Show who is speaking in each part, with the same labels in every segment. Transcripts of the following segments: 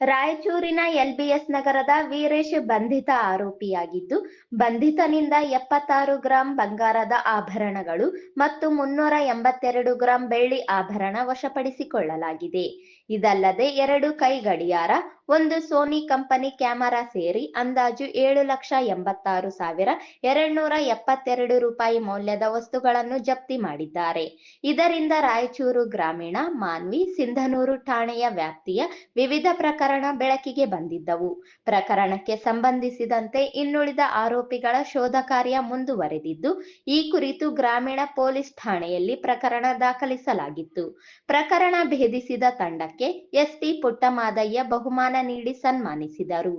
Speaker 1: ರಾಯಚೂರಿನ ಎಲ್ಬಿಎಸ್ ನಗರದ ವೀರೇಶ್ ಬಂಧಿತ ಆರೋಪಿಯಾಗಿದ್ದು, ಬಂಧಿತನಿಂದ ಎಪ್ಪತ್ತಾರು ಗ್ರಾಂ ಬಂಗಾರದ ಆಭರಣಗಳು ಮತ್ತು ಮುನ್ನೂರ ಎಂಬತ್ತೆರಡು ಗ್ರಾಂ ಬೆಳ್ಳಿ ಆಭರಣ ವಶಪಡಿಸಿಕೊಳ್ಳಲಾಗಿದೆ. ಇದಲ್ಲದೆ ಎರಡು ಕೈ ಗಡಿಯಾರ ಒಂದು ಸೋನಿ ಕಂಪನಿ ಕ್ಯಾಮೆರಾ ಸೇರಿ ಅಂದಾಜು ಏಳು ಲಕ್ಷ ಎಂಬತ್ತಾರು ಸಾವಿರ ಎರಡ್ನೂರ ಎಪ್ಪತ್ತೆರಡು ರೂಪಾಯಿ ಮೌಲ್ಯದ ವಸ್ತುಗಳನ್ನು ಜಪ್ತಿ ಮಾಡಿದ್ದಾರೆ. ಇದರಿಂದ ರಾಯಚೂರು ಗ್ರಾಮೀಣ, ಮಾನ್ವಿ, ಸಿಂಧನೂರು ಠಾಣೆಯ ವ್ಯಾಪ್ತಿಯ ವಿವಿಧ ಪ್ರಕರಣ ಬೆಳಕಿಗೆ ಬಂದಿದ್ದವು. ಪ್ರಕರಣಕ್ಕೆ ಸಂಬಂಧಿಸಿದಂತೆ ಇನ್ನುಳಿದ ಆರೋಪಿಗಳ ಶೋಧ ಕಾರ್ಯ ಮುಂದುವರೆದಿದ್ದು, ಈ ಕುರಿತು ಗ್ರಾಮೀಣ ಪೊಲೀಸ್ ಠಾಣೆಯಲ್ಲಿ ಪ್ರಕರಣ ದಾಖಲಿಸಲಾಗಿತ್ತು. ಪ್ರಕರಣ ಭೇದಿಸಿದ ತಂಡಕ್ಕೆ ಎಸ್ಪಿ ಪುಟ್ಟಮಾದಯ್ಯ ಬಹುಮಾನ ನೀಡಿ ಸನ್ಮಾನಿಸಿದರು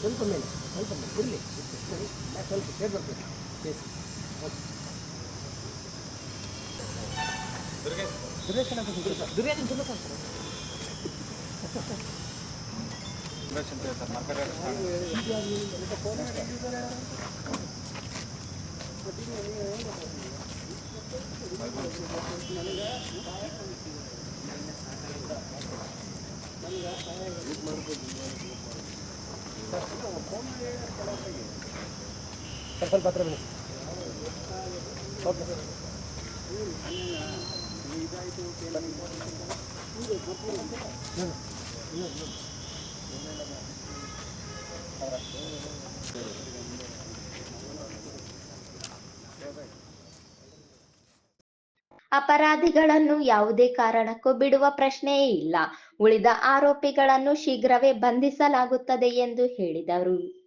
Speaker 2: ಸ್ವಲ್ಪ ಮೇಲೆ ಸ್ವಲ್ಪ ಮೇಲೆ ಇರಲಿ ಸ್ವಲ್ಪ ಸೇರ್ ಬರ್ತದೆ ಬೇಸ್ ದುರ್ಗೇಶ್ ಅಂತ ದುರ್ಗೇಶ್ ದುರ್ಗೇಶ್ ದುರ್ಗೇಶ್ ಅಂತ ಸ್ವಲ್ಪ ಸ್ವಲ್ಪ ಹತ್ರ ಬನ್ನಿ ಓಕೆ ಸರ್
Speaker 1: ಅಪರಾಧಿಗಳನ್ನು ಯಾವುದೇ ಕಾರಣಕ್ಕೂ ಬಿಡುವ ಪ್ರಶ್ನೆಯೇ ಇಲ್ಲ. ಉಳಿದ ಆರೋಪಿಗಳನ್ನು ಶೀಘ್ರವೇ ಬಂಧಿಸಲಾಗುತ್ತದೆ ಎಂದು ಹೇಳಿದರು.